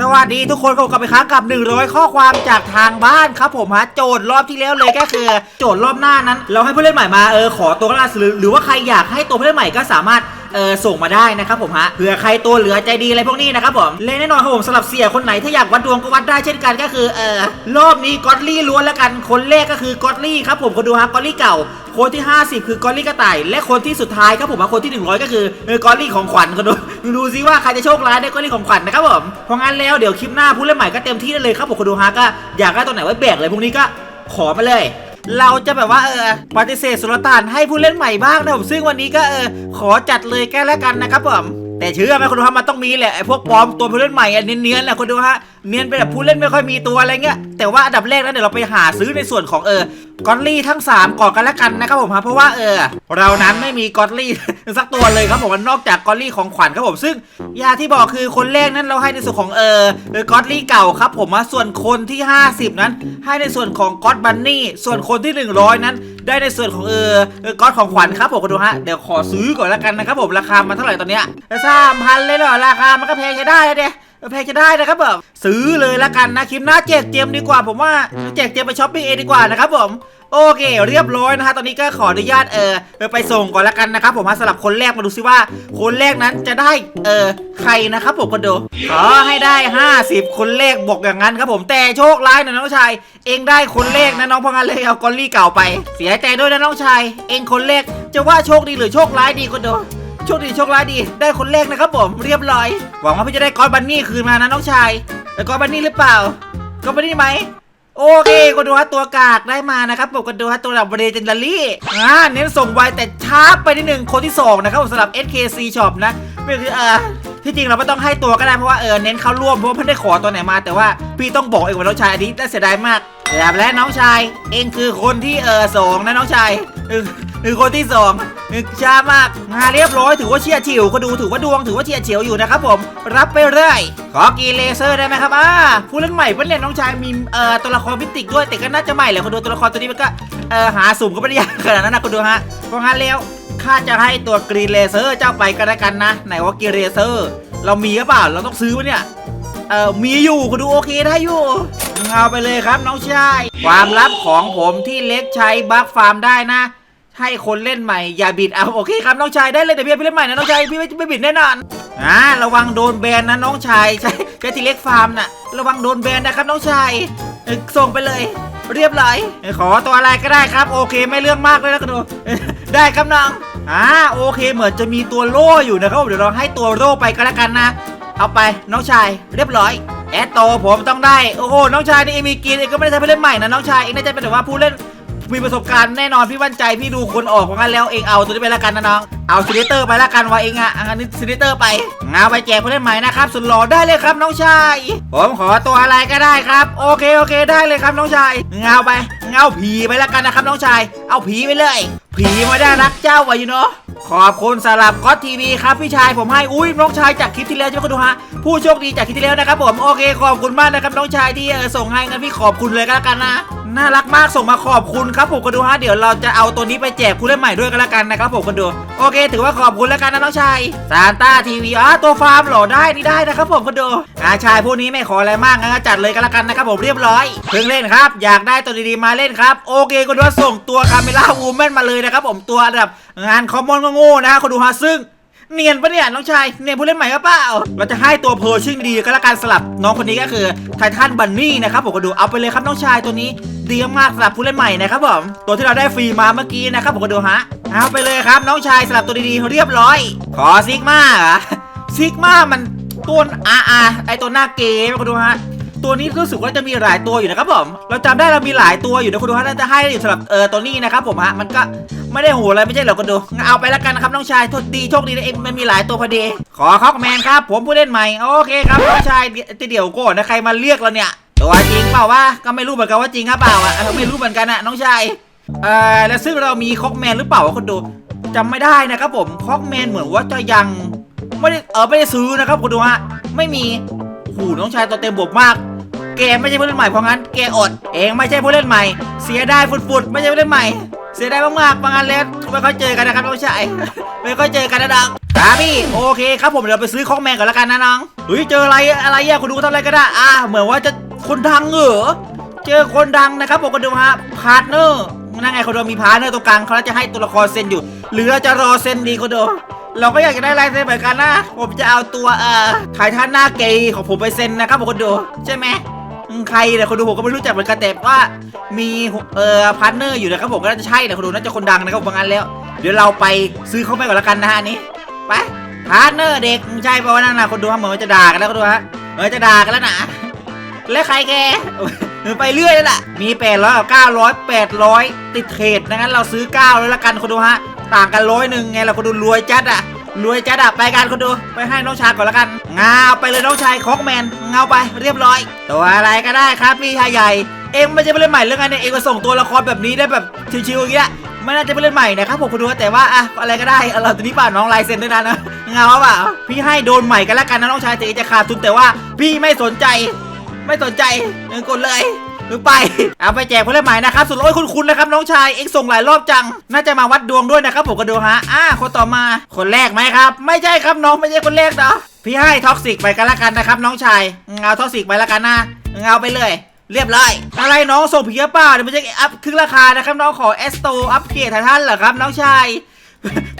สวัสดีทุกคนก็กลับไปค้างกับ 100 ข้อความจากทางบ้านครับผมฮะโจทย์รอบที่แล้วเลยก็คือ โจทย์รอบหน้านั้น เราให้ผู้เล่นใหม่มาเออขอตัวกระดาษหรือหรือว่าใครอยากให้ตัวผู้เล่นใหม่ก็สามารถ เออส่งมาได้นะครับผมฮะเผื่อใครตัวเหลือใจดีอะไรพวกนี้นะครับผมเล่นแน่นอนครับผมสำหรับเสียคนไหนถ้าอยากวัดดวงก็วัดได้เช่นกันก็คือเออรอบนี้กอตลี่ล้วนแล้วกันคนแรกก็คือกอตลี่ครับผมคนดูฮะกอตลี่เก่าคนที่ 50 คือกอลลี่กระต่าย และคนที่สุดท้ายครับผมคนที่ 100 ก็คือเออกอลลี่ของขวัญคนดูดูซิว่าใครจะโชคร้ายได้กอลลี่ของขวัญนะครับผมเพราะงั้นแล้วเดี๋ยวคลิปหน้าผู้เล่นใหม่ก็เต็มที่ได้เลยครับผมคนดูฮะก็อยากได้ตัวไหนไว้แบกเลยพวกนี้ก็ขอมาเลย เราจะแบบว่าเออปฏิเสธสุลต่านให้ผู้เล่นใหม่บ้างนะผมซึ่งวันนี้ก็เออขอจัดเลยแก้แล้วกันนะครับผมแต่เชื่อไหมคนดูฮะมันต้องมีแหละไอ้พวกปลอมตัวผู้เล่นใหม่อะเนียนๆแหละคนดูฮะ เนียนเป็นแบบผู้เล่นไม่ค่อยมีตัวอะไรเงี้ยแต่ว่าอันดับแรกนะเดี๋ยวเราไปหาซื้อในส่วนของเออกอตลี่ทั้ง 3ก่อนกันแล้วกันนะครับผมฮะเพราะว่าเออเรานั้นไม่มีกอตลี่สักตัวเลยครับผมนอกจากกอตลี่ของขวัญครับผมซึ่งยาที่บอกคือคนแรกนั้นเราให้ในส่วนของเออกอตลี่เก่าครับผมฮะส่วนคนที่ 50 นั้น ให้ในส่วนของกอตบันนี่ส่วนคนที่ 100 นั้น ได้ในส่วนของเออเออกอตของขวัญครับผมดูฮะเดี๋ยวขอซื้อก่อนแล้วกันนะครับผมราคามันเท่าไหร่ตอนเนี้ยสามพันเลยเหรอราคามันก็แพงใช้ได้แล้วเด้ แพงจะได้นะครับผมซื้อเลยละกันนะคลิปหน้าแจกเจมดีกว่า ผมว่าแจกเจมไปช้อปปิ้งเองดีกว่านะครับผมโอเค เรียบร้อยนะฮะตอนนี้ก็ขออนุญาตเออไปส่งก่อนละกันนะครับผมฮะสำหรับคนแรกมาดูซิว่า คนแรกนั้นจะได้เออใครนะครับผมก็ดูขอให้ได้ 50 คนแรกบอกอย่างนั้นครับผมแต่โชคร้ายนะน้องชาย เองได้คนแรกนะน้องเพราะงั้นเลยเอากอลลี่เก่าไป เสียใจด้วยนะน้องชาย เองคนแรกจะว่าโชคดีหรือโชคร้ายดีก็ดู โชคดีโชคร้ายดี ได้คนแรกนะครับผมเรียบร้อย หวังว่าพี่จะได้กอนบันนี่คืนมานะน้องชายแต่กอนบันนี่หรือเปล่ากอนบันนี่ไหมโอเคก็ดูฮะตัวกากได้มานะครับผมก็ดูฮะตัวแบบเรเจนดารี่อ่าเน้นส่งไวแต่ช้าไปนิดหนึ่งคนที่สองนะครับผมสำหรับ SKC Shop นะไม่คือเออที่จริงเราไม่ต้องให้ตัวก็ได้เพราะว่าเออเน้นเข้าร่วมเพราะว่าไม่ได้ขอตัวไหนมา แต่ว่าพี่ต้องบอกเองว่าน้องชายอันนี้น่าเสียดายมากแบบและน้องชาย เองคือคนที่เออสองนะน้องชายคือคนที่สอง ช้ามากมานเรียบร้อยถือว่าเฉียดฉิวก็ดูถือว่าดวงถือว่าเฉียเฉียวอยู่นะครับผม รับไปเรื่อยขอกีเลเซอร์ได้ไหมครับอ่าผู้เล่นใหม่เพิ่งเล่นน้องชายมีเอ่อตัวละครพิติกด้วยแต่ก็น่าจะใหม่แหละคนดูตัวละครตัวนี้มันก็เอ่อหาสุ่มก็ไม่ได้ยากขนาดนั้นนะคนดูฮะเพราะงั้นแล้วข้าจะให้ตัวกรีเลเซอร์เจ้าไปก็แล้วกันนะ ไหนว่ากรีเลเซอร์ เรามีหรือเปล่าเราต้องซื้อวะเนี่ยเออมีอยู่คุณดูโอเคได้อยู่เอาไปเลยครับน้องชาย ความลับของผมที่เล็กใช้บัคฟาร์มได้นะ ให้คนเล่นใหม่อย่าบิดเอาโอเคครับน้องชายได้เลยเดี๋ยวพี่ไปเล่นใหม่นะน้องชายพี่ไม่ไม่บิดแน่นอนอ่าระวังโดนแบนนะน้องชายใช่ใช่ทีเล็กฟาร์มน่ะระวังโดนแบนนะครับน้องชายส่งไปเลย เรียบร้อยขอตัวอะไรก็ได้ครับ โอเคไม่เรื่องมากเลยนะคุณดูได้ครับน้องอ่าโอเคเหมือนจะมีตัวโล่อยู่นะครับเดี๋ยวเราให้ตัวโล่ไปก็แล้วกันนะ เอาไปน้องชายเรียบร้อยแอดโตผมต้องได้ โอ้โหน้องชายนี่เองมีกินเองก็ไม่ได้ใช้ผู้เล่นใหม่นะน้องชายเองน่าจะเป็นแบบว่าผู้เล่น มีประสบการณ์แน่นอนพี่มั่นใจพี่ดูคนออกของกันแล้วเองเอาตัวนี้ไปแล้วกันนะน้องเอาซิลิเตอร์ไปแล้วกันว่าเองอะอันนี้ซิลิเตอร์ไปเอาไปแจกผู้เล่นใหม่นะครับสุดหล่อได้เลยครับน้องชายผมขอตัวอะไรก็ได้ครับ โอเคโอเคได้เลยครับน้องชายเงาไปเงาผีไปแล้วกันนะครับน้องชาย เอาผีไปเลย ผีมาได้รักเจ้าว้อยู่เนาะขอบคุณสำหรับก็ทีวีครับพี่ชายผมให้อุ้ยน้องชายจากคลิปที่แล้วใช่ไหมคุณดูฮะผู้โชคดีจากคลิปที่แล้วนะครับผมโอเคขอบคุณมากนะครับน้องชายที่ส่งให้งั้นพี่ขอบคุณเลยก็แล้วกันนะ น่ารักมากส่งมาขอบคุณครับผมก็ดูฮะเดี๋ยวเราจะเอาตัวนี้ไปแจกผู้เล่นใหม่ด้วยก็แล้วกันนะครับผมก็ดูโอเค ถือว่าขอบคุณแล้วกันนะน้องชายซานต้าทีวีอ๋อตัวฟาร์มเหรอได้นี่ได้นะครับผมก็ดูอาชายผู้นี้ไม่ขออะไรมากงั้นจัดเลยก็แล้วกันนะครับผมเรียบร้อยเพิ่งเล่นครับ อยากได้ตัวดีๆมาเล่นครับ โอเคก็ดูส่งตัวคาเมล่าวูแมนมาเลยนะครับผมตัวระดับงานคอมมอนก็โง่นะคนดูฮะซึ่ง เนียนปะเนี่ยน้องชายเนียนผู้เล่นใหม่ก็เปล่าเราจะให้ตัวเพอร์ชิ่งดีก็แล้วกันสลับน้องคนนี้ก็คือไททันบันนี่นะครับผมก็ดูเอาไปเลยครับน้องชายตัวนี้ดีมากสำหรับผู้เล่นใหม่นะครับผมตัวที่เราได้ฟรีมาเมื่อกี้นะครับผมก็ดูฮะเอาไปเลยครับน้องชายสลับตัวดีๆเรียบร้อย ขอซิกมาซิกมามันตัวอาอาไอตัวหน้าเกมก็ดูฮะตัวนี้รู้สึกว่าจะมีหลายตัวอยู่นะครับผม เราจำได้เรามีหลายตัวอยู่นะคุณดูฮะน่าจะให้อยู่สำหรับเออตัวนี้นะครับผมฮะ มันก็ ไม่ได้โหอะไรไม่ใช่เหรอคุณดูงั้นเอาไปแล้วกันนะครับน้องชายโทษดีโชคดีนะเองมันมีหลายตัวพอดี ขอคอกแมนครับ ผมผู้เล่นใหม่โอเคครับน้องชายเดี๋ยวเดี๋ยวก่อนนะใครมาเรียกเราเนี่ยตัวจริงเปล่าวะก็ไม่รู้เหมือนกันว่าจริงหรือเปล่าอะไม่รู้เหมือนกันนะน้องชายเออแล้วซึ่งเรามีคอกแมนหรือเปล่าวะคุณดูจำไม่ได้นะครับผมคอกแมนเหมือนว่าจะยังไม่ได้เออไม่ได้ซื้อนะครับคุณดูฮะไม่มีโอ้โหน้องชายตัวเต็มบกมากแกไม่ใช่ผู้เล่นใหม่เพราะงั้นแกอด เองไม่ใช่ผู้เล่นใหม่ เสียไดายฟุดๆไม่ใช่ผู้เล่นใหม่ เสียดายมากๆบางอันแล้วไม่ค่อยเจอกันนะครับน้องชายไม่ค่อยเจอกันนะน้องครับพี่โอเคครับผมเดี๋ยวไปซื้อของแมงก่อนแล้วกันนะน้องเฮ้ยเจออะไรอะไรอะคุณดูทำอะไรก็ได้อะเหมือนว่าจะคนดังเหรอเจอคนดังนะครับผมก็ดูฮะพาร์ทเนอร์นั่นไงคนดูมีพาร์ทเนอร์ตรงกลางเขาจะให้ตัวละครเซ็นอยู่ หรือเราจะรอเซ็นดีคนดูเราก็อยากจะได้ลายเซ็นเหมือนกันนะ ผมจะเอาตัวเอ่อขายท่านหน้าเกย์ของผมไปเซ็นนะครับผมคนดูใช่ไหม ใครเนี่ยคนดูผมก็ไม่รู้จักเหมือนกันแต่ว่ามีเอ่อพาร์ทเนอร์อยู่นะครับผมก็น่าจะใช่นะคนดูน่าจะคนดังนะครับผมบางอันแล้ว เดี๋ยวเราไปซื้อเข้าไปก่อนแล้วกันนะฮะนี้ไปพาร์ทเนอร์เด็กใช่ป่าะวะนั่นนะคนดูฮะเหมือนจะด่ากันแล้วคนดูฮะเหมือนจะด่ากันแล้วนะแล้วใครแกไปเรื่อยแล้วล่ะมี8 0 0กับ900 800ติดเทรดนะงั้นเราซื้อ9เลยละกันคนดูฮะต่างกันร้อยหนึ่งไงเราคนดูรวยจัดอะ รวยจัดอะไปกันคนดู ไปให้น้องชายก่อนละกันงาเอาไปเลยน้องชายคอกแมนเงาไปเรียบร้อย ตัวอะไรก็ได้ครับพี่ชายใหญ่ เองไม่ใช่ไปเล่นใหม่เรื่องไงเนี่ยเองมาส่งตัวละครแบบนี้ได้แบบชิวๆอย่างเงี้ยไม่น่าจะไปเล่นใหม่นะครับผมคุณดูแต่ว่าอะอะไรก็ได้เราตัวนี้ป่าน้องลายเซ็นด้วยนะนะเงาเปล่าพี่ให้โดนใหม่กันละกันนะน้องชายถึงจะขาดทุนแต่ว่า พี่ไม่สนใจ ไม่สนใจเออกดเลย หรือไป เอาไปแจกผู้เล่นใหม่นะครับสุดโอ้ยคุณคุณนะครับน้องชายเอ็กส่งหลายรอบจัง น่าจะมาวัดดวงด้วยนะครับผมก็ดูฮะอ่าคนต่อมาคนแรกไหมครับ ไม่ใช่ครับน้องไม่ใช่คนแรกเนาะพี่ให้ท็อกซิกไปกันละกันนะครับน้องชายเอาท็อกซิกไปละกันนะเอาไปเลยเรียบร้อยอะไรน้องส่งผีหรือเปล่าเดี๋ยวไม่ใช่อัพครึ่งราคานะครับน้องขอเอสโตอัพเกรดททันเหรอครับน้องชาย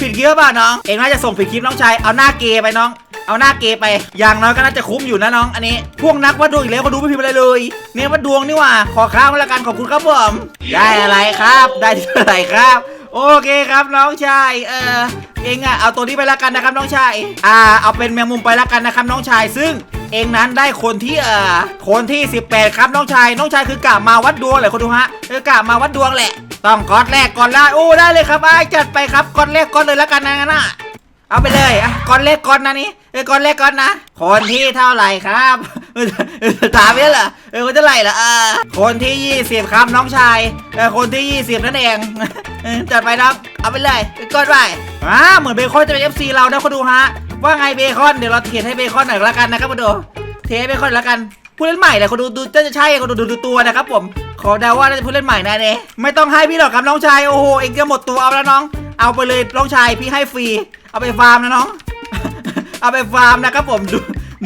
ผิดคลิปป่ะน้อง เองน่าจะส่งผิดคลิปน้องชาย เอาหน้าเกย์ไปน้อง เอาหน้าเกย์ไป อย่างน้อยก็น่าจะคุ้มอยู่นะน้อง อันนี้ พวกนักวัดดวงอีกแล้วก็ดูไม่ผิดอะไรเลย เนี่ยวัดดวงนี่ว่า ขอข้าวมาละกันขอบคุณครับผม ได้อะไรครับ ได้เท่าไหร่ครับ โอเคครับน้องชายเออเองอะเอาตัวนี้ไปละกันนะครับน้องชายอ่าเอาเป็นแมงมุมไปละกันนะครับน้องชายซึ่งเองนั้นได้คนที่เอ่อคนที่ 18 ครับน้องชายน้องชายคือกะมาวัดดวงแหละคนดูฮะคือกะมาวัดดวงแหละ ต้องกอดแรกก่อนละโอ้ได้เลยครับไอ้จัดไปครับกอดแรกก่อนเลยละกันนะงั้นน่ะเอาไปเลยอะก่อนเลขก่อนนะนี่เออก่อนเลขก่อนนะคนที่เท่าไหร่ครับ ถามไม่ได้เหรอเออคนเท่าไหล่ะเออคนที่ 20 ครับน้องชายเออคนที่ 20 นั่นเองจัดไปน้องเอาไปเลยกดไปอ่าเหมือนเบคอนจะเป็น FC เรานะคนดูฮะ ว่าไงเบคอนเดี๋ยวเราเทให้เบคอนหน่อยล้วกันนะครับมาดูเทให้เบคอนล้วกันผู้เล่นใหม่แหละคนดูดูน่าจะใช่คนดูดูตัวนะครับผมขอเดาว่าน่าจะผู้เล่นใหม่น่เน่ไม่ต้องให้พี่หรอกครับน้องชายโอ้โหเองจะหมดตัวเอาแล้วน้อง เอาไปเลยน้องชายพี่ให้ฟรีเอาไปฟาร์มนะน้อง เอาไปฟาร์มนะครับผมดู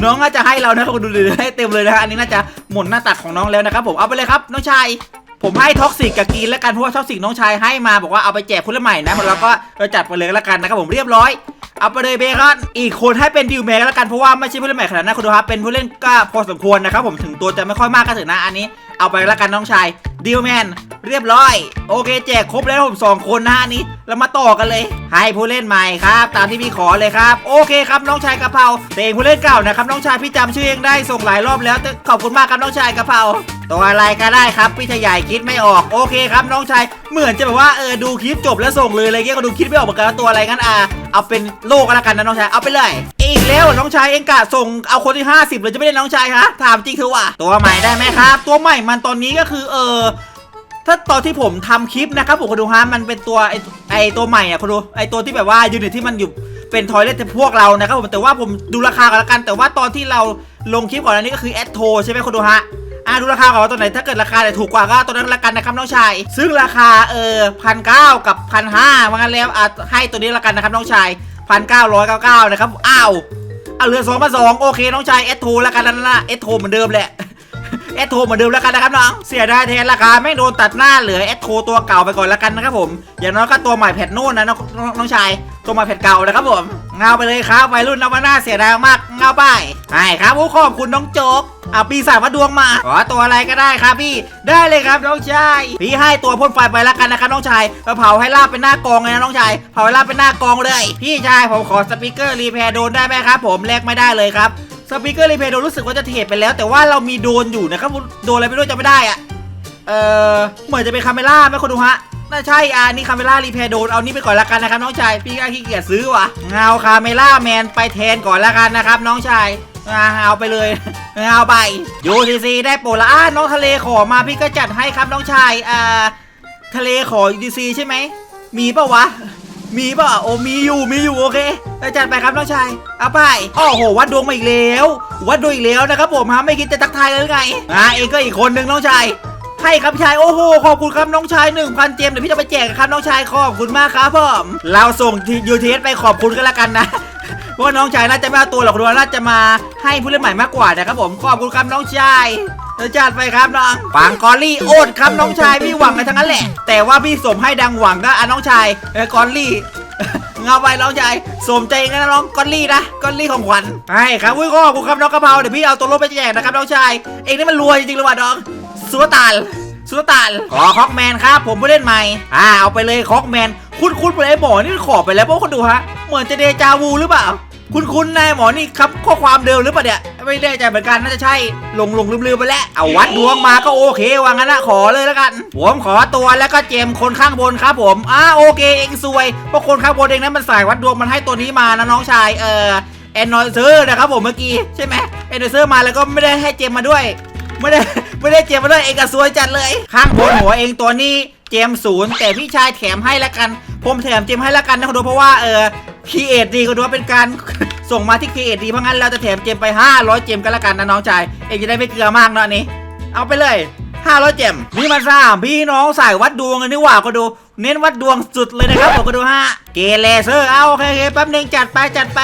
น้องน่าจะให้เรานะคนดูดูให้เต็มเลยนะฮะอันนี้น่าจะหมดหน้าตักของน้องแล้วนะครับผมเอาไปเลยครับน้องชายผมให้ท็อกซิกกับกีนแล้วกันเพราะว่าท็อกซิกน้องชายให้มาบอกว่าเอาไปแจกผู้เล่นใหม่นะแล้วก็เราจัดไปเลยแล้วกันนะครับผมเรียบร้อยเอาไปเลยเบคอนอีกคนให้เป็นดิวแมนแล้วกันเพราะว่าไม่ใช่ผู้เล่นใหม่ขนาดนั้นคุณดูครับเป็นผู้เล่นก็พอสมควรนะครับผมถึงตัวจะไม่ค่อยมากก็ถอะนะอันนี้ เอาไปแล้วกันน้องชาย ดิวแมนเรียบร้อย โอเคแจกครบแล้วผมสองคนนะอันนี้เรามาต่อกันเลย ให้ผู้เล่นใหม่ครับ ตามที่พี่ขอเลยครับ โอเคครับน้องชายกะเพราแต่เองผู้เล่นเก่านะครับน้องชายพี่จำชื่อเองได้ส่งหลายรอบแล้วขอบคุณมากครับน้องชายกะเพรา ตัวอะไรก็ได้ครับพี่ชายใหญ่คิดไม่ออกโอเคครับน้องชายเหมือนจะแบบว่าเออดูคลิปจบแล้วส่งเลยอะไรเงี้ยก็ดูคิดไม่ออกเหมือนกันว่าตัวอะไรงั้นอะเอาเป็นโลกก็แล้วกันนะน้องชายเอาไปเลยอีกแล้วน้องชายเองกะส่งเอาคนที่ 50เลยจะไม่ได้น้องชายฮะถามจริงเถอะว่ะตัวใหม่ได้ไหมครับ ตัวใหม่มันตอนนี้ก็คือเออถ้าตอนที่ผมทำคลิปนะครับผมคุณดูฮะมันเป็นตัวไอไอตัวใหม่อะคุณดูไอตัวที่แบบว่ายูนิตที่มันอยู่เป็นทอยเลทพวกเรานะครับผมแต่ว่าผมดูราคากันและกัน แต่ว่าตอนที่เราลงคลิปก่อนอันนี้ก็คือแอดโทใช่ไหมคุณดูฮะ อ่าดูราคาก่อนว่าตัวไหนถ้าเกิดราคาเนี่ถูกกว่าก็ตัวนั้นละกันนะครับน้องชาย ซึ่งราคาเออพันเก้ากับพันห้าว่างั้นแล้วอะให้ตัวนี้ละกันนะครับน้องชายพันเก้าร้อยเก้าเก้านะครับอ้าวเอาเหลือสองมาสองโอเคน้องชายแอดโทละกันนั่นนะแอดโทเหมือนเดิมแหละเอสโทเหมือนเดิมแล้วกันนะครับน้อง เสียดายแทนราคาไม่โดนตัดหน้าเหลือเอสโทตัวเก่าไปก่อนแล้วกันนะครับผม อย่างน้อยก็ตัวใหม่แผ่นนู่นนะน้องน้องน้องชาย ตัวใหม่แผ่นเก่านะครับผม เงาไปเลยครับวัยรุ่นนวนาเสียดายมากเงาไปใช่ครับผู้ขอบคุณน้องโจ๊กอะปีศาจวัดดวงมาขอตัวอะไรก็ได้ครับพี่ ได้เลยครับน้องชายพี่ให้ตัวพ่นไฟไปแล้วกันนะครับน้องชายมาเผาให้ลาบเป็นหน้ากองเลยนะน้องชายเผาให้ลาบเป็นหน้ากองเลย พี่ชายผมขอสปีกเกอร์รีแพร์โดนได้ไหมครับผมแลกไม่ได้เลยครับสปีกเกอร์รีเพย์โดนรู้สึกว่าจะเทรดไปแล้ว แต่ว่าเรามีโดนอยู่นะครับโดนอะไรไม่รู้จำไม่ได้อะเออเหมือนจะเป็นคาเมล่าไหมคนดูฮะ น่าใช่อ่านี่คาเมล่ารีเพย์โดนเอานี่ไปก่อนละกันนะครับน้องชายพี่ก็ขี้เกียจซื้อว่ะเงาคาเมล่าแมนไปแทนก่อนละกันนะครับน้องชายเอาไปเลย เอาไปยูทีซีได้โปรละอ่าน้องทะเลขอมาพี่ก็จัดให้ครับน้องชายอ่าทะเลขอยูทีซีใช่ไหมมีปล่าวะมีป่ะโอ้มีอยู่มีอยู่โอเคแล้จัดไปครับน้องชายเอาไปโอ้โหวัดดวงมาอีกแล้ว วัดดวงอีกแล้วนะครับผมฮะไม่คิดจะทักทายเลยไงอ่าเองก็อีกคนนึงน้องชาย ใช่ครับพี่ชายโอ้โหขอบคุณครับน้องชาย 1,000 เจมส์เดี๋ยวพี่จะไปแจกครับน้องชายขอบคุณมากครับผมเราส่งยูทีเอสไปขอบคุณกันละกันนะเพราะว่าน้องชายน่าจะไม่เอาตัวหรอกดูว่าน่าจะมาให้ผู้เล่นใหม่มากกว่านะครับผมขอบคุณครับน้องชายออจัดไปครับน้องปังกอลลี่โอดครับน้องชายพี่หวังในทั้งนั้นแหละ แต่ว่าพี่สมให้ดังหวังก็อะน้องชายเออกอลลี่เงาไปน้องชายสมใจเองนะน้องกอลลี่นะกอลลี่ของขวัญใช่ครับอุ้ยขอบคุณครับน้องกระเพราเดี๋ยวพี่เอาตัวรถไปแจกนะครับน้องชายเองนี่มันรวยจริงๆเลยว่ะน้อง สุลต่านสุลต่านขอคอกแมนครับผมผู้เล่นใหม่ อ่าเอาไปเลยคอกแมน คุณคุณไปไอ้หมอนี่ขอไปแล้วเพราะคนดูฮะ เหมือนจะเดจาวูหรือเปล่า คุณคุณนายหมอนี่ครับข้อความเดิมหรือเปล่าเนี่ย ไม่แน่ใจเหมือนกันน่าจะใช่ ลงลงลืมลืมไปแล้ว เอาวัดดวงมาก็โอเควางั้นนะขอเลยแล้วกัน ผมขอตัวแล้วก็เจมคนข้างบนครับผมอ่าโอเคเองซวย เพราะคนข้างบนเองนั้นมันสายวัดดวงมันให้ตัวนี้มานะน้องชาย เออแอนนอยเซอร์นะครับผมเมื่อกี้ใช่ไหมแอนนอยเซอร์มาแล้วก็ไม่ได้ให้เจมมาด้วย ไม่ได้ไม่ได้เจมมาด้วยเองก็ซวยจัดเลย ข้างบนหัวเองตัวนี้เจมศูนย์แต่พี่ชายแถมให้ล้วกัน ผมแถมเจมให้ล้วกันนะคุณดูเพราะว่าเออคีเอทดีก็ดูว่าเป็นการส่งมาที่คีเอทดีเพราะงั้นเราจะแถมเจมไป 500 เจมกันล้วกันนะน้องชายเองจะได้ไม่เกลือมากเนาะนี้ เอาไปเลย500เจมนี่มันสามพี่น้องสายวัดดวงกันนี่หว่าก็ดู เน้นวัดดวงสุดเลยนะครับผมก็ดูฮะเกเลเซอร์เอาโอเคโอเคแป๊บนึงจัดไปจัดไป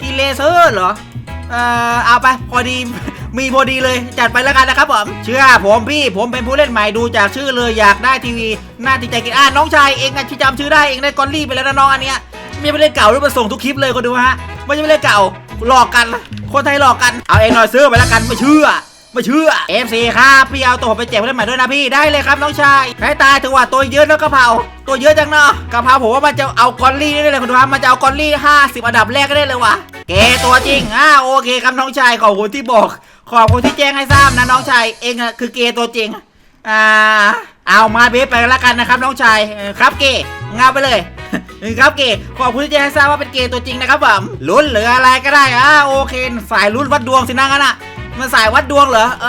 กีเลเซอร์เหรอเอ่อเอาไปพอดี มีพอดีเลยจัดไปแล้วกันนะครับผมเชื่อผมพี่ผมเป็นผู้เล่นใหม่ดูจากชื่อเลยอยากได้ทีวีหน้าติดใจกินอ่าน้องชายเองอะที่จำชื่อได้เองได้กอลลี่ไปแล้วนะน้องอันเนี้ยไม่เป็นเล่นเก่าหรือมาส่งทุกคลิปเลยคนดูฮะไม่ใช่เป็นเล่นเก่าหลอกกัน คนไทยหลอกกันเอาเองหน่อยซื้อไปแล้วกันไม่เชื่อไม่เชื่อ FC ครับพี่เอาตัวผมไปแจกผู้เล่นใหม่ด้วยนะพี่ได้เลยครับน้องชายให้ตายถือว่าตัวเยอะนะกะเพราตัวเยอะจังเนาะกะเพราผมว่ามันจะเอากอลลี่ได้เลยคุณดูครับมันจะเอากอลลี่ 50 อันดับแรกก็ได้เลยว่ะเกตัวจริงอ่าโอเคครับน้องชายขอบคุณที่บอก ขอบคุณที่แจ้งให้ทราบนะน้องชาย เองอะคือเกย์ตัวจริง อ่า เอามาเบสไปแล้วกันนะครับ น้องชายเออครับเกย์งาไปเลย ครับเกย์ขอบคุณที่แจ้งให้ทราบว่าเป็นเกย์ตัวจริงนะครับผมลุ้นหรืออะไรก็ได้อ่าโอเค สายลุ้นวัดดวงสินะงั้นอะมันสายวัดดวงเหรอ เอ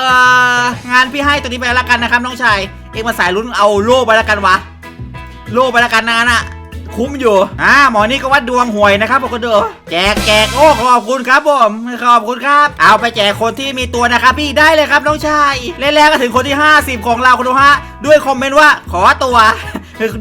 องานพี่ให้ตัวนี้ไปแล้วกันนะครับ น้องชาย เองมาสายลุ้นเอาโล่ไปแล้วกันวะ โล่ไปแล้วกันนะงั้นอะ คุ้มอยู่อ่าหมอนี่ก็วัดดวงหวยนะครับผมก็ดูแจกแจกโอ้ขอบคุณครับผมขอบคุณครับ เอาไปแจกคนที่มีตัวนะครับพี่ได้เลยครับน้องชายแล้วก็ถึงคนที่ 50 ของเราคุณดูฮะด้วยคอมเมนต์ว่าขอตัว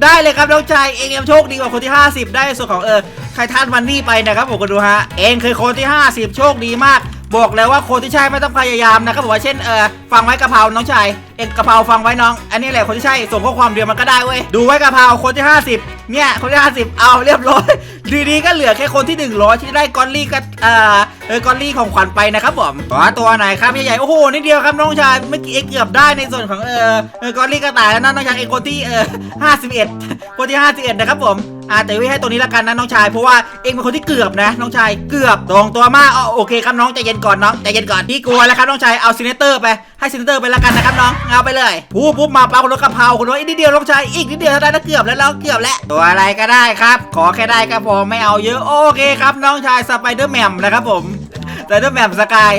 ได้เลยครับน้องชายเองยังโชคดีกว่าคนที่ 50 ได้ส่วนของเออไททันวันนี่ไปนะครับผมก็ดูฮะเองคือคนที่ 50 โชคดีมาก บอกแล้วว่าคนที่ใช่ไม่ต้องพยายามนะครับผมว่าเช่นเออฟังไว้กะเพราน้องชายเอ็งกะเพราฟังไว้น้อง อันนี้แหละคนที่ใช่ส่งข้อความเดียวมันก็ได้เว้ยดูไว้กะเพราคนที่ 50 เนี่ยคนที่50 เอาเรียบร้อยดีๆก็เหลือแค่คนที่ 100 ที่ได้กอลลี่กับเออเออกอลลี่ของขวัญไปนะครับผมขอตัวไหนครับใหญ่ๆโอ้โหนิดเดียวครับน้องชายเมื่อกี้เอ็งเกือบได้ในส่วนของเออเออกอลลี่กระต่ายแล้วนะน้องชายเอ็งคนที่เออ51 คนที่ 51 นะครับผม อ่าแต่วิให้ตัวนี้ละกันนะน้องชายเพราะว่าเองเป็นคนที่เกือบนะน้องชายเกือบตรงตัวมากอ๋อโอเคครับน้องใจเย็นก่อนน้องใจเย็นก่อนพี่กลัวแล้วครับน้องชายเอาซินเนเตอร์ไปให้ซินเนเตอร์ไปละกันนะครับน้องเอาไปเลยผู้ปุ๊บมาปาคนรถกะเพราคนว่าอีกนิดเดียวน้องชายอีกนิดเดียวเท่านั้นนะเกือบแล้วแล้วเกือบแล้วตัวอะไรก็ได้ครับ ขอแค่ได้ก็พอไม่เอาเยอะโอเคครับน้องชายสไปเดอร์แมมนะครับผมสไปเดอร์แมมสกาย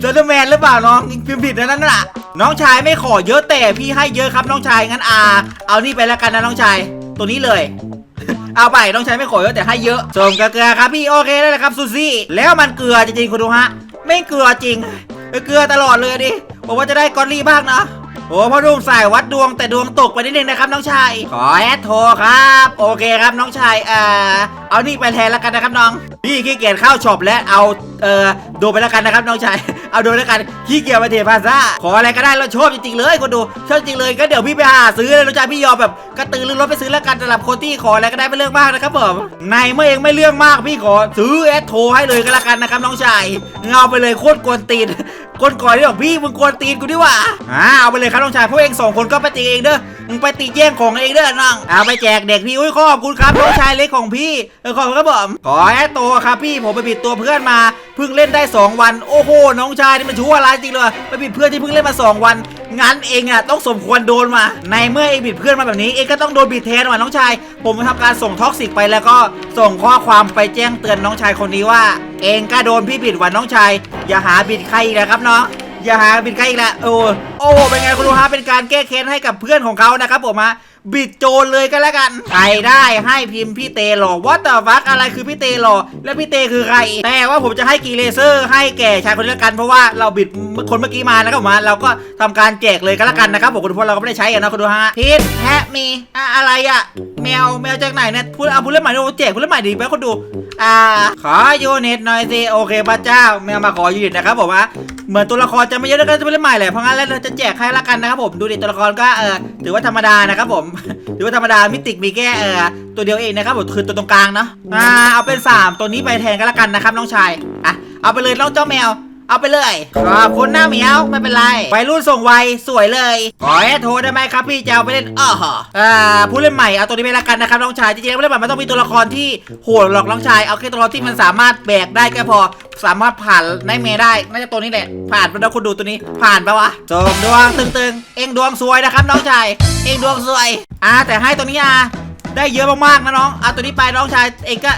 สไปเดอร์แมนหรือเปล่าน้องพิมพ์ผิดนะนั่นน่ะน้องชายไม่ขอเยอะแต่พี่ให้เยอะครับน้องชายงั้นอาเอานี่ไปล้วกันนะน้องชายตัวนี้เลย เอาไปต้องใช้ไม่ขอเยอะแต่ให้เยอะสมกับเกลือครับพี่โอเคได้แล้วครับซูซี่ แล้วมันเกลือจริงๆคุณดูฮะ ไม่เกลือจริงเกลือตลอดเลยดิบอกว่าจะได้กอรี่บ้างนะ โอ้พ่อดุงสายวัดดวงแต่ดวงตกไปนิดนึงนะครับน้องชาย ขอแอดโทรครับ โอเคครับน้องชายเอ่อเอานี่ไปแทนแล้วกันนะครับน้องพี่ขี้เกียจเข้าช็อปและเอาเอ่อดนไปแล้วกันนะครับน้องชายเอาดนแล้วกันขี้เกียจมาเทพาซ่าขออะไรก็ได้เราชอบจริงๆเลยคนดูชอบจริงเลยก็เดี๋ยวพี่ไปหาซื้อเลยน้องชายพี่ยอมแบบกระตือรือร้นไปซื้อแล้วกันสำหรับคนที่ขออะไรก็ได้ไม่เรื่องมากนะครับผมในเมื่อเองไม่เรื่องมากพี่ขอซื้อแอดโทรให้เลยก็แล้วกันนะครับน้องชายเงาไปเลยโคตรกวนตีน คนก่อนที่บอกพี่มึงกวนตีนกูดิว่าอ่าเอาไปเลยครับน้องชายพวกเองสองคนก็ไปตีเองเด้อมึงไปตีแย่งของเองเด้อน้องเอาไปแจกเด็กพี่อุ้ยขอบคุณครับน้องชายเล็กของพี่เออขอบคุณครับผมขอแอดโตครับพี่ผมไปปิดตัวเพื่อนมาเพิ่งเล่นได้ 2 วัน โอ้โหน้องชายนี่มันชั่วร้ายจริงเลยไปปิดเพื่อนที่เพิ่งเล่นมา 2 วัน งั้นเองอะต้องสมควรโดนมา ในเมื่อเองบิดเพื่อนมาแบบนี้เองก็ต้องโดนบิดแทนว่ะน้องชาย ผมทำการส่งท็อกซิกไปแล้วก็ส่งข้อความไปแจ้งเตือนน้องชายคนนี้ว่า เองก็โดนพี่บิดว่ะน้องชาย อย่าหาบิดใครอีกนะครับเนาะอย่าหาบิดใครอีกแล้วโอ้โอ้เป็นไงคุณรู้ฮะเป็นการแก้แค้นให้กับเพื่อนของเขานะครับผมฮะ บิดโจรเลยก็แล้วกันใครได้ให้พิมพ์พี่เตหรอว่าแต่ฟักอะไรคือพี่เตหรอแล้วพี่เตคือใคร แต่ว่าผมจะให้กีเลเซอร์ ให้แก่ชายคนนี้ละกันเพราะว่าเราบิดคนเมื่อกี้มานะครับผมเราก็ทำการแจกเลยก็แล้วกันนะครับผมคุณทุกคนเราก็ไม่ได้ใช้กันนะคุณดูฮะพีทแฮะมีอะอะไรอะแมวแมวจากไหนเนี่ยพูดเอาผู้เล่นใหม่ดูแจกผู้เล่นใหม่ดีไหมคนดูอ่าขอยูนิตหน่อยสิโอเคพระเจ้าแมวมาขอยูนิตนะครับผมฮะเหมือนตัวละครจะไม่เยอะแล้วก็จะไม่เล่นใหม่แหละเพราะงั้นแล้วเราจะแจกให้ละกันนะครับผมดูดิตัวละครก็เออถือว่าธรรมดานะครับผมถือว่าธรรมดามิติกมีแค่เออตัวเดียวเองนะครับผมคือตัวตรงกลางเนาะอ่าเอาเป็นสามตัวนี้ไปแทนกันละกันนะครับน้องชายอะเอาไปเลยน้องเจ้าแมว เอาไปเลยขอบคุณหน้าเหมียวไม่เป็นไรไปรุ่นส่งไวสวยเลยขอให้โทรได้ไหมครับพี่จะเอาไปเล่นอ้อหออ่าผู้เล่นใหม่เอาตัวนี้ไปละกันนะครับน้องชายจริงๆแล้วผู้เล่นใหม่มันต้องมีตัวละครที่โหดหรอกน้องชายเอาแค่ตัวละครที่มันสามารถแบกได้ก็พอสามารถผ่านในเมได้น่าจะตัวนี้แหละผ่านไปแล้วคุณดูตัวนี้ ผ่านปะวะส่งดวงตึงๆ เองดวงสวยนะครับน้องชายเองดวงสวยอ่าแต่ให้ตัวนี้อะได้เยอะมากๆนะน้องเอาตัวนี้ไปน้องชายเองก็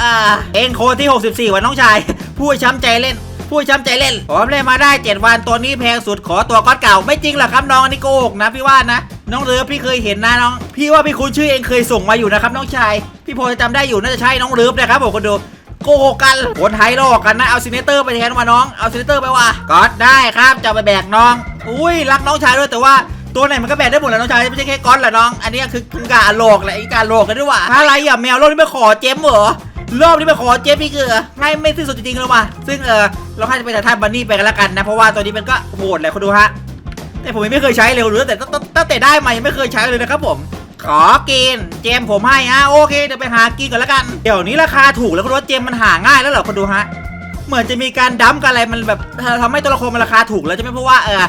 อ่าเองโคที่ 64วันน้องชายผู้ช้ำใจเล่น ผู้ช้ำใจเล่น ผมเล่นมาได้ 7 วันตัวนี้แพงสุดขอตัวก้อนเก่าไม่จริงหรอกครับน้องอันนี้โกหกนะพี่ว่านะ น้องเรือพี่เคยเห็นนะน้อง พี่ว่าพี่คุณชื่อเองเคยส่งมาอยู่นะครับน้องชาย พี่พอจะจำได้อยู่น่าจะใช่น้องเรือนะครับผมคนดูโกหกกันคนไทยหลอกกันนะ เอาซินเนเตอร์ไปแทนมาน้อง เอาซินเนเตอร์ไปว่ะก็ได้ครับจะไปแบกน้อง อุ้ยรักน้องชายด้วยแต่ว่าตัวไหนมันก็แบกได้หมดแหละน้องชายไม่ใช่แค่ก้อนแหละน้อง อันนี้คือการโลกแหละอ้การโลกกันด้วยว่ะอะไรอะแมวโลกนี่ไม่ขอเจมเหรอ รอบนี้ไปขอเจฟพี่เกลือให้ไม่สิ้นสุดจริงๆแล้วว่ะซึ่งเออเราให้ไปแต่ท่านบันนี่ไปกันละกันนะ เพราะว่าตัวนี้มันก็โหดแหละคุณดูฮะ แต่ผมยังไม่เคยใช้เลยหรือแต่ตั้งแต่ได้มายังไม่เคยใช้เลยนะครับผม ขอกินเจมผมให้อะโอเคเดี๋ยวไปหากินก่อนละกัน เดี๋ยวนี้ราคาถูกแล้วคุณรู้ว่าเจมมันหาง่ายแล้วเหรอคุณดูฮะ เหมือนจะมีการดั้มกันอะไรมันแบบทำให้ตัวละครมันราคาถูกแล้วใช่ไหมเพราะว่าเออ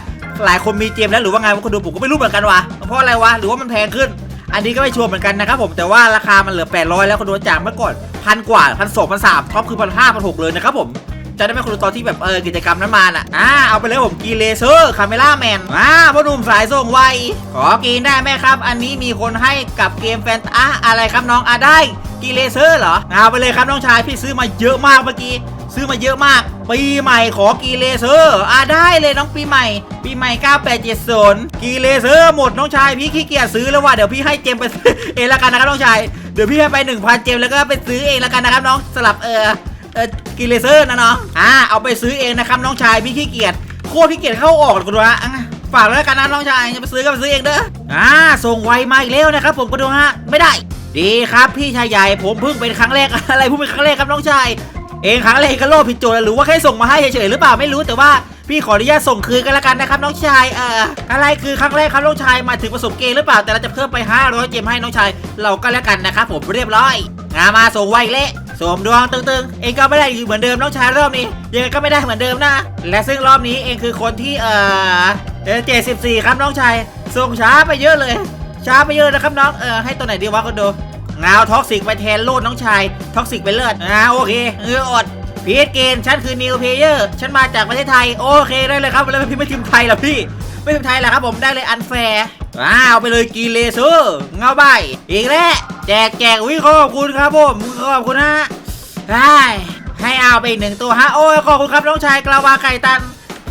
หลายคนมีเจมแล้วหรือว่าไงวะคุณดูผมก็ไม่รู้เหมือนกันวะเพราะอะไรวะหรือว่ามันแพงขึ้นอันนี้ก็ไม่ชัวร์เหมือนกันนะครับผมแต่ว่าราคามันเหลือ 800 แล้วคุณดูจากเมื่อก่อน พันกว่าพันสองพันสามท็อปคือพันห้าพันหกเลยนะครับผมจะได้ไหมคุณตอนที่แบบเออกิจกรรมนั้นมาน่ะอ่าเอาไปเลยผมกีเลเซอร์คาเมล่าแมนอ่าพ่อหนุ่มสายส่งไวขอกินได้ไหมครับ อันนี้มีคนให้กับเกมแฟนอะอะไรครับน้องอะได้กีเลเซอร์เหรอเอาไปเลยครับน้องชายพี่ซื้อมาเยอะมากเมื่อกี้ซื้อมาเยอะมาก ปีใหม่ขอกีเลเซอร์อะได้เลยน้องปีใหม่ ปีใหม่ 9870กีเลเซอร์หมดน้องชายพี่ขี้เกียจซื้อแล้วว่ะเดี๋ยวพี่ให้เจมไปเองละกันนะครับน้องชาย เดี๋ยวพี่ให้ไป 1,000 เจมแล้วก็ไปซื้อเองละกันนะครับน้องสลับเออเออกีเลเซอร์นะน้องอ่าเอาไปซื้อเองนะครับน้องชายพี่ขี้เกียจโคตรขี้เกียจเข้าออกเลยคุณดูฮะอะฝากแล้วกันนะน้องชายจะไปซื้อก็ไปซื้อเองเด้ออ่าส่งไวมาอีกแล้วนะครับ ผมก็ดูฮะไม่ได้ ดีครับพี่ชายใหญ่ผมเพิ่งเป็นครั้งแรกอะไรเพิ่งเป็นครั้งแรกครับน้องชายเองครั้งแรกก็โลภผิดโจทย์หรือว่าแค่ส่งมาให้เฉยๆหรือเปล่าไม่รู้แต่ว่า พี่ขออนุญาตส่งคืนกันละกันนะครับน้องชายเอ่ออะไรคือครั้งแรกครับน้องชายมาถึงประสบเกณฑ์หรือเปล่าแต่เราจะเพิ่มไป 500 เจมให้น้องชายเราก็แล้วกันนะครับผมเรียบร้อยงามาส่งไวเละสวมดวงตึงๆ เองก็ไม่ได้อยู่เหมือนเดิมน้องชายรอบนี้ยังไงก็ไม่ได้เหมือนเดิมนะ และซึ่งรอบนี้เองคือคนที่เอ่อเจ็ดสิบสี่ครับน้องชายส่งช้าไปเยอะเลย ช้าไปเยอะนะครับน้องเออให้ตัวไหนดีวะคนดูเงาท็อกซิกไปแทนโลดน้องชายท็อกซิกไปเลือดอ่าโอเคเอออด พีทเกนฉันคือนิวเพเยอร์ฉันมาจากประเทศไทย โอเคได้เลยครับแล้วพี่ไม่ทีมไทยหรอพี่ ไม่ทีมไทยหรอครับผมได้เลยอันแฟร์ว้าวไปเลยกีเลเซอร์เงาใบอีกแล้วแจกแจกวิขอบคุณครับผมขอบคุณฮะได้ให้เอาไปหนึ่งตัวฮะโอ้ยขอบคุณครับน้องชายกลาวาไก่ตัน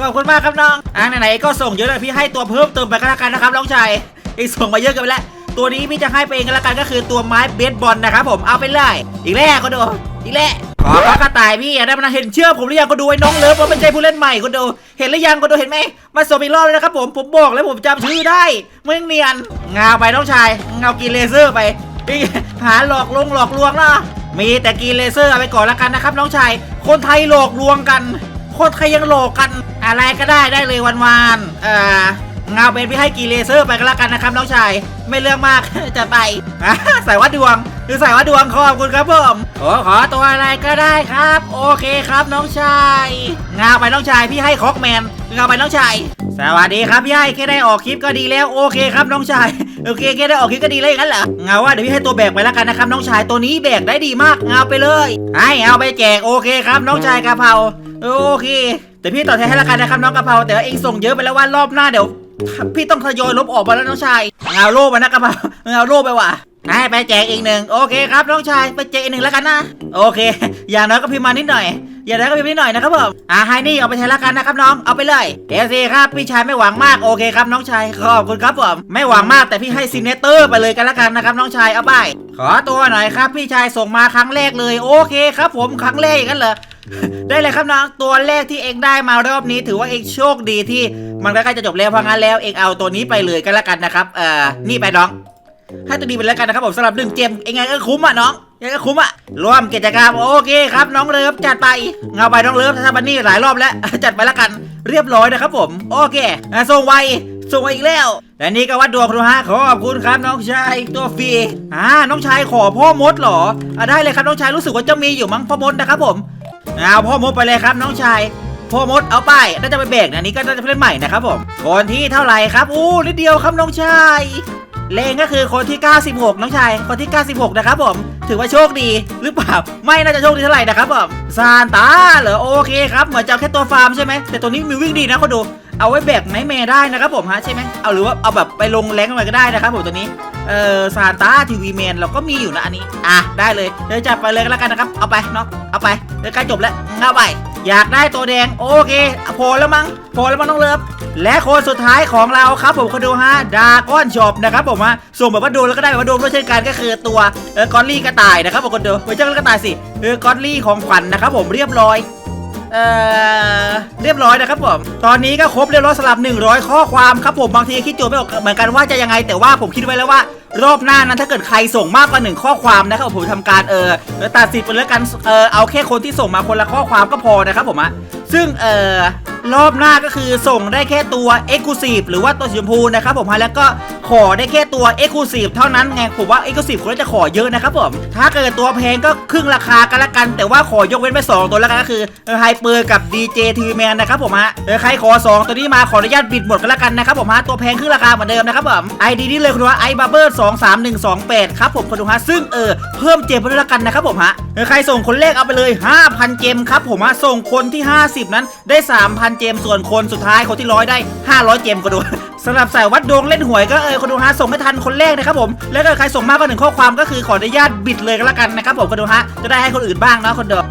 ขอบคุณมากครับน้องอ่าไหนๆก็ส่งเยอะเลยพี่ให้ตัวเพิ่มเติมไปก็แล้วกันนะครับน้องชายอีกส่งมาเยอะกันไปแล้วตัวนี้พี่จะให้ไปเองก็แล้วกันก็คือตัวไม้เบสบอลนะครับผมเอาไปเลยอีกแล้วก็ดูอีกแล้ว ขอพระกระต่ายพี่อยากได้มันเห็นเชื่อผมหรือยังก็ดูไอ้น้องเลิฟว่ามันใช่ผู้เล่นใหม่ก็ดู เห็นหรือยังก็ดูเห็นไหมมาส่งอีกรอบเลยนะครับผมผมบอกแล้วผมจำชื่อได้ม่ต้องเนียนเงาไปน้องชายเงากินเลเซอร์ไปหาหลอกลวงหลอกลวงนะมีแต่กินเลเซอร์ไปก่อนแล้วกันนะครับน้องชายคนไทยหลอกลวงกันคนไทยยังหลอกกันอะไรก็ได้ได้เลยวันๆเอ่อ เงาเป็นพี่ให้กีเลเซอร์ไปก็แล้วกันนะครับน้องชาย ไม่เรื่องมาก จะไปใส่วัดดวงหรือใส่วัดดวงขอบคุณครับผมโอ้ขอตัวอะไรก็ได้ครับ โอเคครับน้องชายเงาไปน้องชายพี่ให้คอกแมนเงาไปน้องชายสวัสดีครับพี่ให้แค่ได้ออกคลิปก็ดีแล้วโอเคครับน้องชายโอเคแค่ได้ออกคลิปก็ดีแล้วอย่างนั้นเหรอเงาว่าเดี๋ยวพี่ให้ตัวแบกไปแล้วกันนะครับน้องชายตัวนี้แบกได้ดีมากเงาไปเลยให้เอาไปแจกโอเคครับน้องชายกะเพราโอเคแต่พี่ต่อแทนให้แล้วกันนะครับน้องกะเพราแต่ว่าเองส่งเยอะไปแล้วว่ารอบหน้าเดี๋ยว พี่ต้องทยอยลบออกมาแล้วน้องชายเงาโล่ไปนะกระเป๋าเงาโล่ไปว่ะให้ไปแจกอีกหนึ่งโอเคครับน้องชายไปแจกอีกหนึ่งแล้วกันนะ โอเค อย่างน้อยก็พิมพ์มานิดหน่อย อย่าได้ก็มีนิดหน่อยนะครับผมอ่าให้นี่เอาไปใช้ละกันนะครับน้องเอาไปเลยเอซีครับพี่ชายไม่หวังมากโอเคครับน้องชายขอบคุณครับผมไม่หวังมากแต่พี่ให้ซินเนเตอร์ไปเลยกันละกันนะครับน้องชายเอาไป ขอตัวหน่อยครับพี่ชายส่งมาครั้งแรกเลยโอเคครับ ผมครั้งแรกอย่างนั้นเหรอได้เลยครับน้องตัวแรกที่เองได้มารอบนี้ถือว่าเองโชคดีที่มันใกล้ๆจะจบแล้วเพราะงั้นแล้วเองเอาตัวนี้ไปเลยกันละกันนะครับเอ่อนี่ไปน้อง ให้ตัวนี้ไปแล้วกันนะครับผมสำหรับหนึ่งเจมเองไงก็คุ้มอะน้องยังไงก็คุ้มอะร่วมกิจกรรมโอเคครับน้องเลิฟจัดไปเงาไปน้องเลิฟถ้าบันนี่หลายรอบแล้ว จัดไปแล้วกันเรียบร้อยนะครับผม โอเคส่งไวส่งไวอีกแล้วและนี่ก็วัดดวงคุณฮะขอบคุณครับน้องชายตัวฟรีอ่าน้องชายขอพ่อมดเหรออะได้เลยครับน้องชายรู้สึกว่าจะมีอยู่มั้งพ่อมดนะครับผมเอาพ่อมดไปเลยครับน้องชายพ่อมดเอาไปน่าจะไปเบรกนะนนี้ก็น่าจะเล่นใหม่นะครับผมคนที่เท่าไหร่ครับอู้นิดเดียวครับน้องชาย เลงก็คือคนที่ 96 น้องชาย คนที่ 96 นะครับผม ถือว่าโชคดีหรือเปล่า ไม่น่าจะโชคดีเท่าไหร่นะครับผมซานตาเหรอโอเคครับ เหมือนจะเอาแค่ตัวฟาร์มใช่ไหม แต่ตัวนี้มีวิ่งดีนะเขาดู เอาไว้แบกไนท์แมร์ได้นะครับผมฮะใช่ไหมเอาหรือว่าเอาแบบไปลงแรงอะไรก็ได้นะครับผมตัวนี้ เออซานตาทีวีแมนเราก็มีอยู่นะอันนี้ อะได้เลย เดี๋ยวจัดไปเลยก็แล้วกันนะครับ เอาไปเนาะ เอาไปเดี๋ยวใกล้จบแล้วเอาไป อยากได้ตัวแดง โอเค พอแล้วมั้ง พอแล้วมั้งน้องเลิฟ และคนสุดท้ายของเราครับผมคนดูฮะดาก้อนช็อปนะครับผมฮะส่งแบบว่าดูแล้วก็ได้แบบว่าดูด้วยเช่นกันก็คือตัวเออกอลลี่กระต่ายนะครับผมคนดูไม่ใช่กระต่ายสิเออกอลลี่ของขวัญนะครับผมเรียบร้อยเออเรียบร้อยนะครับผม ตอนนี้ก็ครบเรียบร้อยสำหรับ 100 ข้อความครับผมบางทีคิดโจทย์ไม่ออกเหมือนกันว่าจะยังไง แต่ว่าผมคิดไว้แล้วว่า รอบหน้านั้นถ้าเกิดใครส่งมากกว่าหนึ่งข้อความนะครับผมทำการเออตัดสิทธิ์ไปแล้วกันเออเอาแค่คนที่ส่งมาคนละข้อความก็พอนะครับผมอะซึ่งเออรอบหน้าก็คือส่งได้แค่ตัว e x c l u s i v e หรือว่าตัวสีชมพูนะครับผมฮะแล้วก็ ขอได้แค่ตัว e x c l u s i v e เท่านั้นไงผมว่า e x c l u s i v e คนน่าจะขอเยอะนะครับผม ถ้าเกิดตัวแพงก็ครึ่งราคากันละกัน แต่ว่าขอยกเว้นไป 2 ตัวแล้วกันก็คือไฮเปอร์กับ DJ t v m a n นะครับผมฮะใครขอ 2 ตัวนี้มาขออนุญาตบิดหมดกันละกันนะครับผมฮะตัวแพงครึ่งราคาเหมือนเดิมนะครับผม ID นี้เลยคุณว่า i b a r b e r 2 3 1 2 8ครับผมคุณดูฮะซึ่งเออเพิ่มเจมไปด้วยละกันนะครับผมฮะใครส่งคนแรกเอาไปเลย 5,000 เจมครับผมฮะส่งคนที่ 50 นั้นได้ 3,000 เจมส่วนคนสุดท้ายคนที่ร้อยได้ 500 เจมก็ดู สำหรับสายวัดดวงเล่นหวยก็เออคนดูฮะส่งไม่ทันคนแรกนะครับผมแล้วก็ใครส่งมากกว่าหนึ่งข้อความก็คือขออนุญาตบิดเลยก็แล้วกันนะครับผมคนดูฮะจะได้ให้คนอื่นบ้างเนาะคนเดียว